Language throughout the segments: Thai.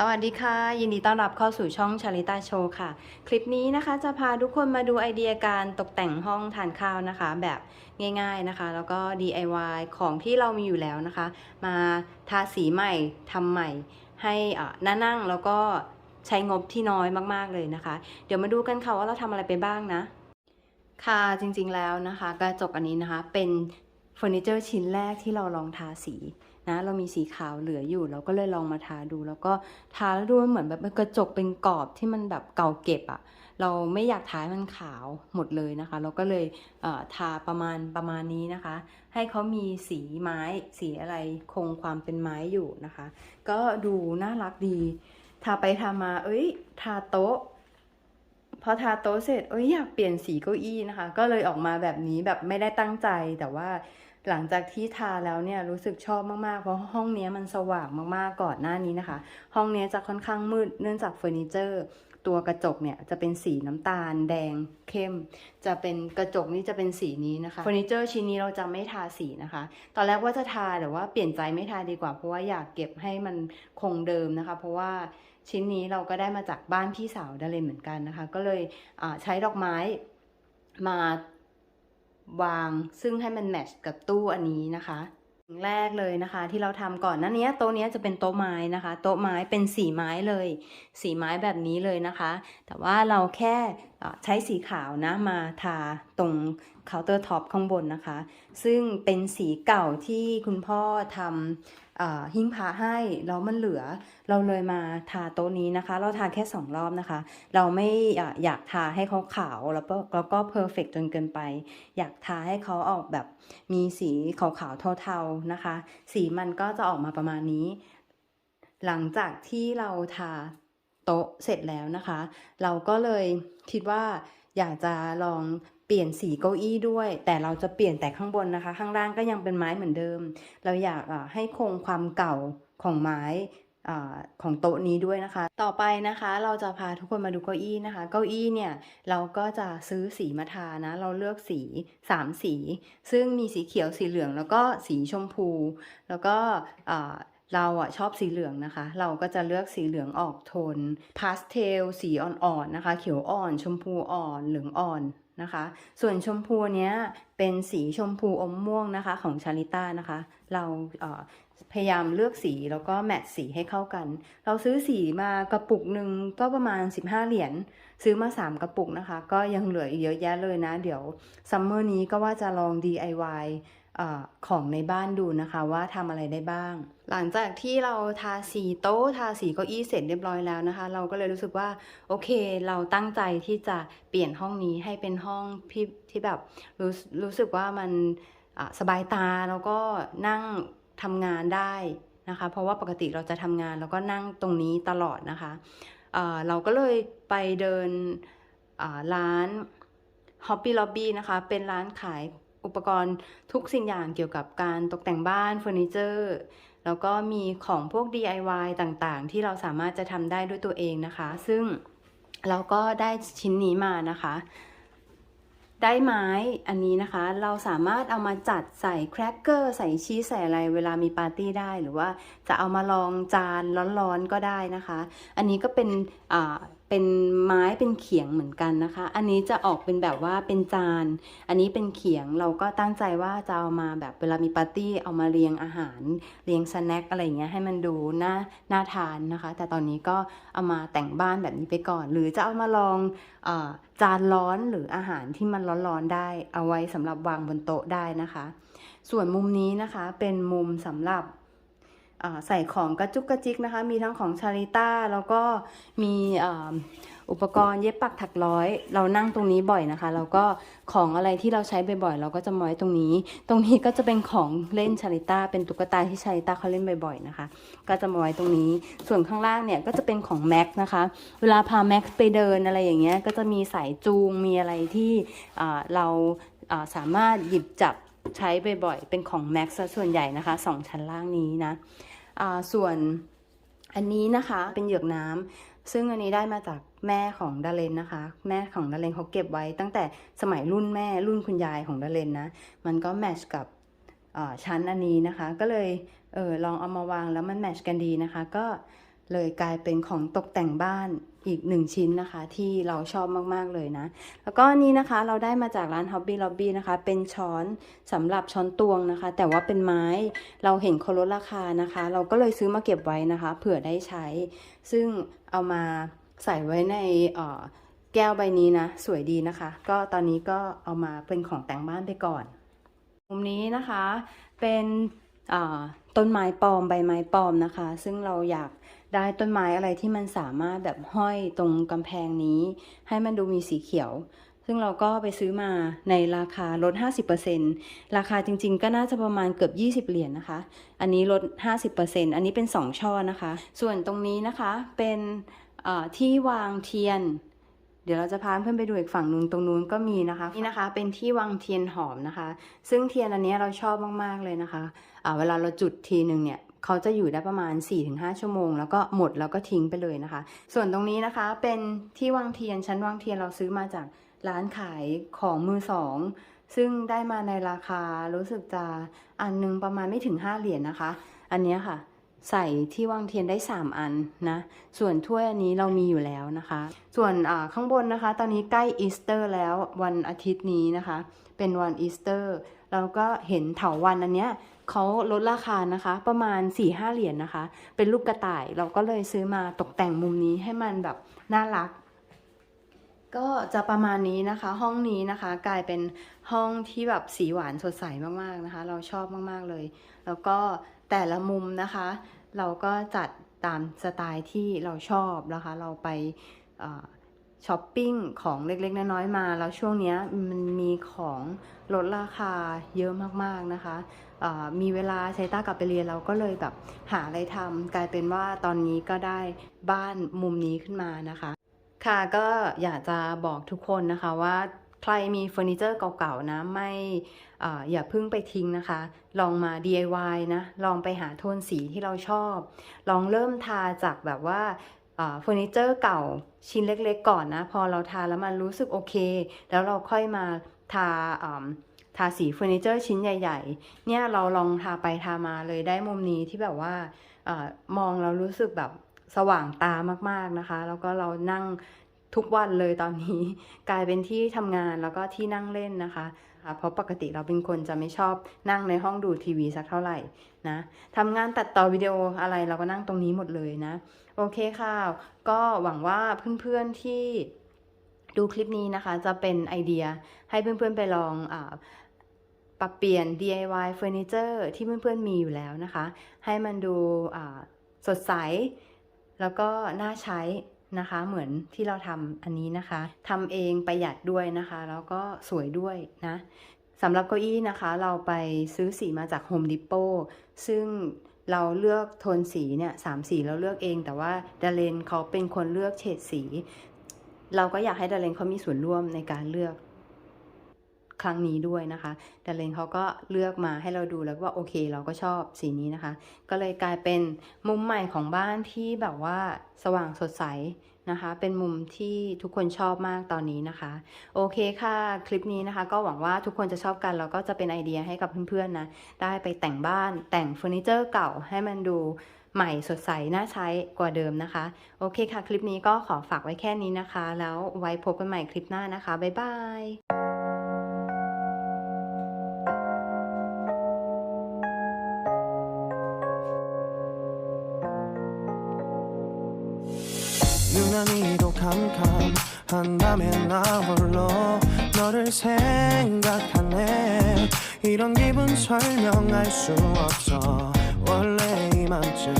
สวัสดีค่ะ ยินดีต้อนรับเข้าสู่ช่องชาลิตาโชว์ค่ะ คลิปนี้นะคะจะพาทุกคนมาดูไอเดียการตกแต่งห้องทานข้าวนะคะ แบบง่ายๆนะคะ แล้วก็ DIY ของที่เรามีอยู่แล้วนะคะ มาทาสีใหม่ทำใหม่ ให้อ่น่านั่งแล้วก็ใช้งบที่น้อยมากๆเลยนะคะ เดี๋ยวมาดูกันค่ะว่าเราทำอะไรไปบ้างนะ ค่ะจริงๆแล้วนะคะ กระจกอันนี้นะคะเป็นเฟอร์นิเจอร์ชิ้นแรกที่เราลองทาสี นะเรามีสีขาวเหลืออยู่ เราก็เลยลองมาทาดู แล้วก็ทาแล้วดูเหมือนแบบกระจกเป็นกรอบที่มันแบบเก่าเก็บอะ่ะเราไม่อยากทาให้มันขาวหมดเลยนะคะ เราก็เลยเทาประมาณประมาณนี้นะคะ ให้เขามีสีไม้สีอะไรคงความเป็นไม้อยู่นะคะ ก็ดูน่ารักดี ทาไปทามา เอ้ย ทาโต๊ะพอทาโต๊ะเสร็จเอ้ยอยากเปลี่ยนสีเก้าอี้นะคะ ก็เลยออกมาแบบนี้แบบไม่ได้ตั้งใจแต่ว่า หลังจากที่ทาแล้วเนี่ยรู้สึกชอบมากๆ เพราะห้องนี้มันสว่างมากๆก่อนหน้านี้นะคะ ห้องนี้จะค่อนข้างมืดเนื่องจากเฟอร์นิเจอร์ ตัวกระจกเนี่ยจะเป็นสีน้ำตาลแดงเข้ม จะเป็นกระจกนี่จะเป็นสีนี้นะคะเฟอร์นิเจอร์ชิ้นนี้เราจะไม่ทาสีนะคะ ตอนแรกว่าจะทาแต่ว่าเปลี่ยนใจไม่ทาดีกว่า เพราะว่าอยากเก็บให้มันคงเดิมนะคะ เพราะว่าชิ้นนี้เราก็ได้มาจากบ้านพี่สาวดาเลนเหมือนกันนะคะ ก็เลยใช้ดอกไม้มา วางซึ่งให้มันแมทช์กับตู้อันนี้นะคะสิ่งแรกเลยนะคะที่เราทำก่อนหนั้นนี้ยโต๊ะเนี้ยจะเป็นโต๊ะไม้นะคะ โต๊ะไม้เป็นสีไม้เลย สีไม้แบบนี้เลยนะคะ แต่ว่าเราแค่ใช้สีขาวนะมาทาตรงเคาน์เตอร์ท็อปข้างบนนะคะ ซึ่งเป็นสีเก่าที่คุณพ่อทำหิ้งพระให้แล้วมันเหลือ เราเลยมาทาโต๊ะนี้นะคะ เราทาแค่สองรอบนะคะ เราไม่อยากอยากทาให้เขาขาวแล้วก็แล้วก็เพอร์เฟกจนเกินไป อยากทาให้เขาออกแบบมีสีขาวๆเทาๆนะคะ สีมันก็จะออกมาประมาณนี้ หลังจากที่เราทา โต๊ะเสร็จแล้วนะคะ เราก็เลยคิดว่าอยากจะลองเปลี่ยนสีเก้าอี้ด้วย แต่เราจะเปลี่ยนแต่ข้างบนนะคะ ข้างล่างก็ยังเป็นไม้เหมือนเดิม เราอยากให้คงความเก่าของไม้อของโต๊ะนี้ด้วยนะคะ ต่อไปนะคะเราจะพาทุกคนมาดูเก้าอี้นะคะ เก้าอี้เนี่ยเราก็จะซื้อสีมาทานะ เราเลือกสีสามสี ซึ่งมีสีเขียวสีเหลืองแล้วก็สีชมพู แล้วก็ เราอะชอบสีเหลืองนะคะ เราก็จะเลือกสีเหลืองออกโทนพาสเทลสีอ่อนๆนะคะ เขียวอ่อน ชมพูอ่อน เหลืองอ่อนนะคะ ส่วนชมพูเนี้ยเป็นสีชมพูอมม่วงนะคะของชาลิต้านะคะ เราเพยายามเลือกสีแล้วก็แมทสีให้เข้ากัน เราซื้อสีมากระปุกหนึ่งก็ประมาณ 15 เหรียญ ซื้อมา 3 กระปุกนะคะ ก็ยังเหลืออีกเยอะแยะเลยนะ เดี๋ยวซัมเมอร์นี้ก็ว่าจะลอง DIY อของในบ้านดูนะคะว่าทำอะไรได้บ้าง หลังจากที่เราทาสีโต๊ะทาสีเก้าอี้เสร็จเรียบร้อยแล้วนะคะ เราก็เลยรู้สึกว่าโอเค เราตั้งใจที่จะเปลี่ยนห้องนี้ให้เป็นห้องที่ที่แบบรู้รู้สึกว่ามันสบายตาแล้วก็นั่งทำงานได้นะคะ เพราะว่าปกติเราจะทำงานแล้วก็นั่งตรงนี้ตลอดนะคะเเราก็เลยไปเดินอ่าร้าน Hobby Lobby นะคะ เป็นร้านขาย อุปกรณ์ทุกสิ่งอย่างเกี่ยวกับการตกแต่งบ้านเฟอร์นิเจอร์แล้วก็มีของพวก DIY ต่างๆ ที่เราสามารถจะทำได้ด้วยตัวเองนะคะ ซึ่งเราก็ได้ชิ้นนี้มานะคะ ได้ไม้อันนี้นะคะ เราสามารถเอามาจัดใส่แครกเกอร์ใส่ชีสใส่อะไรเวลามีปาร์ตี้ได้หรือว่าจะเอามาลองจานร้อนๆก็ได้นะคะ อันนี้ก็เป็นอ่า เป็นไม้เป็นเขียงเหมือนกันนะคะ อันนี้จะออกเป็นแบบว่าเป็นจาน อันนี้เป็นเขียงเราก็ตั้งใจว่าจะเอามาแบบเวลามีปาร์ตี้เอามาเรียงอาหารเรียงสแน็คอะไรเงี้ยให้มันดูน่าน่าทานนะคะ แต่ตอนนี้ก็เอามาแต่งบ้านแบบนี้ไปก่อน หรือจะเอามาลองอจานร้อนหรืออาหารที่มันร้อนๆได้ เอาไว้สำหรับวางบนโต๊ะได้นะคะ ส่วนมุมนี้นะคะเป็นมุมสำหรับ ใส่ของกระจุกกระจิกนะคะ มีทั้งของชาริต้าแล้วก็มีอุปกรณ์เย็บปักถักร้อย เรานั่งตรงนี้บ่อยนะคะแล้วก็ของอะไรที่เราใช้บ่อยๆเราก็จะมาไว้ตรงนี้ ตรงนี้ก็จะเป็นของเล่นชาริต้าเป็นตุ๊กตาที่ชาริต้าเขาเล่นบ่อยๆนะคะ ก็จะมาไว้ตรงนี้ ส่วนข้างล่างเนี่ยก็จะเป็นของแม็กนะคะ เวลาพาแม็กไปเดินอะไรอย่างเงี้ยก็จะมีสายจูงมีอะไรที่เราสามารถหยิบจับใช้บ่อยๆเป็นของแม็กซะส่วนใหญ่นะคะสองชั้นล่างนี้นะ ส่วนอันนี้นะคะเป็นเหยือกน้ำซึ่งอันนี้ได้มาจากแม่ของดาเลนนะคะ แม่ของดาเลนเขาเก็บไว้ตั้งแต่สมัยรุ่นแม่รุ่นคุณยายของดาเลนนะ มันก็แมชกับชั้นอันนี้นะคะ ก็เลยเออลองเอามาวางแล้วมันแมชกันดีนะคะ ก็เลยกลายเป็นของตกแต่งบ้าน อีกหนึ่งชิ้นนะคะ ที่เราชอบมากๆเลยนะ แล้วก็อันนี้นะคะเราได้มาจากร้าน Hobby Lobby นะคะ เป็นช้อนสำหรับช้อนตวงนะคะ แต่ว่าเป็นไม้เราเห็นเขาลดราคานะคะ เราก็เลยซื้อมาเก็บไว้นะคะ เผื่อได้ใช้ ซึ่งเอามาใส่ไว้ในแก้วใบนี้นะ สวยดีนะคะ ก็ตอนนี้ก็เอามาเป็นของแต่งบ้านไปก่อนมุมนี้นะคะเป็นอ่า ต้นไม้ปลอมใบไม้ปลอมนะคะ ซึ่งเราอยากได้ต้นไม้อะไรที่มันสามารถแบบห้อยตรงกำแพงนี้ ให้มันดูมีสีเขียว ซึ่งเราก็ไปซื้อมาในราคาลด 50%ราคาจริงๆ ก็น่าจะประมาณเกือบ 20 เหรียญนะคะ อันนี้ลด 50%อันนี้เป็น 2 ช่อนะคะ ส่วนตรงนี้นะคะเป็นที่วางเทียน ดี๋ยวเราจะพาเพื่อนไปดูอีกฝั่งนู้นตรงนู้นก็มีนะคะ นี่นะคะเป็นที่วางเทียนหอมนะคะ ซึ่งเทียนอันนี้เราชอบมากๆเลยนะคะเวลาเราจุดทีหนึ่งเนี่ยเขาจะอยู่ได้ประมาณ 4-5 ชั่วโมง แล้วก็หมดแล้วก็ทิ้งไปเลยนะคะ ส่วนตรงนี้นะคะเป็นที่วางเทียนชั้นวางเทียนเราซื้อมาจากร้านขายของมือสองซึ่งได้มาในราคารู้สึกจะอันนึงประมาณไม่ถึง 5 เหรียญนะคะ อันนี้ค่ะ ใส่ที่วางเทียนได้ 3 อันนะ ส่วนถ้วยอันนี้เรามีอยู่แล้วนะคะ ส่วนข้างบนนะคะ ตอนนี้ใกล้อีสเตอร์แล้ววันอาทิตย์นี้นะคะ เป็นวันอีสเตอร์เราก็เห็นเถาวันอันเนี้ยเขาลดราคานะคะ ประมาณ4-5เหรียญนะคะ เป็นลูกกระต่ายเราก็เลยซื้อมาตกแต่งมุมนี้ให้มันแบบน่ารัก ก็จะประมาณนี้นะคะ ห้องนี้นะคะ กลายเป็นห้องที่แบบสีหวานสดใสมากๆนะคะ เราชอบมากๆเลย แล้วก็ แต่ละมุมนะคะ เราก็จัดตามสไตล์ที่เราชอบนะคะ เราไปช้อปปิ้งของเล็กๆ น้อยๆมา แล้วช่วงนี้มันมีของลดราคาเยอะมากๆนะคะมีเวลาใช้ต้ากลับไปเรียนเราก็เลยแบบหาอะไรทำกลายเป็นว่าตอนนี้ก็ได้บ้านมุมนี้ขึ้นมานะคะ ค่ะก็อยากจะบอกทุกคนนะคะว่า ใครมีเฟอร์นิเจอร์เก่าๆนะไม่อ่อย่าเพิ่งไปทิ้งนะคะ ลองมา DIY นะ ลองไปหาโทนสีที่เราชอบ ลองเริ่มทาจากแบบว่าเฟอร์นิเจอร์เก่าชิ้นเล็กๆก่อนนะ พอเราทาแล้วมันรู้สึกโอเค แล้วเราค่อยมาทาทาสีเฟอร์นิเจอร์ชิ้นใหญ่ ๆ เนี่ยเราลองทาไปทามาเลยได้มุมนี้ที่แบบว่าอมองแล้วรู้สึกแบบสว่างตามากๆนะคะ แล้วก็เรานั่ง ทุกวันเลยตอนนี้กลายเป็นที่ทำงานแล้วก็ที่นั่งเล่นนะคะเพราะปกติเราเป็นคนจะไม่ชอบนั่งในห้องดูทีวีสักเท่าไหร่นะทำงานตัดต่อวิดีโออะไรเราก็นั่งตรงนี้หมดเลยนะ โอเคค่ะ ก็หวังว่าเพื่อนๆที่ดูคลิปนี้นะคะจะเป็นไอเดียให้เพื่อนๆไปลองอปรับเปลี่ยน DIY เฟอร์นิเจอร์ที่เพื่อนๆมีอยู่แล้วนะคะ ให้มันดูสดใส แล้วก็น่าใช้ นะคะ เหมือนที่เราทำอันนี้นะคะทำเองประหยัดด้วยนะคะ แล้วก็สวยด้วยนะสำหรับเก้าอี้นะคะ เราไปซื้อสีมาจาก Home Depot ซึ่งเราเลือกโทนสีเนี่ยสามสีเราเลือกเอง แต่ว่าดาเลนเขาเป็นคนเลือกเฉดสี เราก็อยากให้ดาเลนเขามีส่วนร่วมในการเลือก ครั้งนี้ด้วยนะคะดาเลนเขาก็เลือกมาให้เราดูแล้วว่าโอเค เราก็ชอบสีนี้นะคะ ก็เลยกลายเป็นมุมใหม่ของบ้านที่แบบว่าสว่างสดใสนะคะ เป็นมุมที่ทุกคนชอบมากตอนนี้นะคะ โอเคค่ะ คลิปนี้นะคะ ก็หวังว่าทุกคนจะชอบกัน แล้วก็จะเป็นไอเดียให้กับเพื่อนๆนะ ได้ไปแต่งบ้านแต่งเฟอร์นิเจอร์เก่าให้มันดูใหม่สดใส น่าใช้กว่าเดิมนะคะ โอเคค่ะ คลิปนี้ก็ขอฝากไว้แค่นี้นะคะ แล้วไว้พบกันใหม่คลิปหน้านะคะ บ๊ายบาย 캄캄한 밤에 나 홀로 너를 생각하네. 이런 기분 설명할 수 없어. 원래 이맘쯤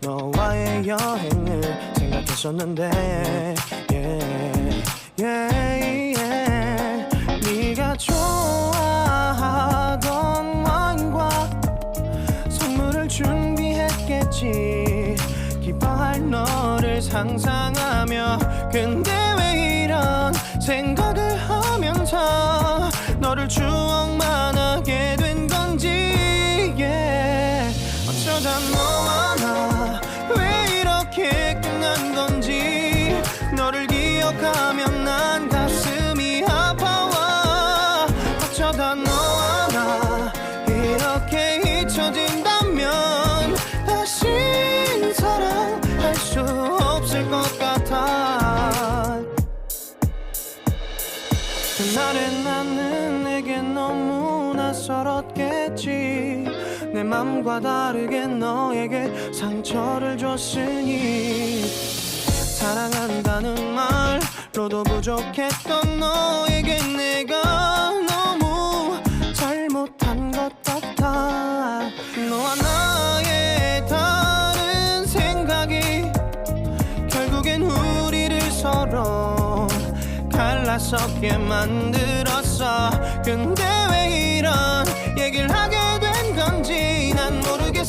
너와의 여행을 생각했었는데 yeah, yeah, yeah. 네가 좋아하던 와인과 선물을 준비했겠지. 기뻐할 너를 상상하 며 근데 왜 이런 생각을 하면서 너를 추억만 하게 된 건지 yeah. 어쩌다 너와 나 왜 이렇게 끝난 건지 너를 기억하면 난 가슴이 아파와 어쩌다 너 맘과 다르게 너에게 상처를 줬으니 사랑한다는 말로도 부족했던 너에게 내가 너무 잘못한 것 같아. 너와 나의 다른 생각이 결국엔 우리를 서로 갈라서게 만들었어. 근데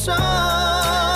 伤。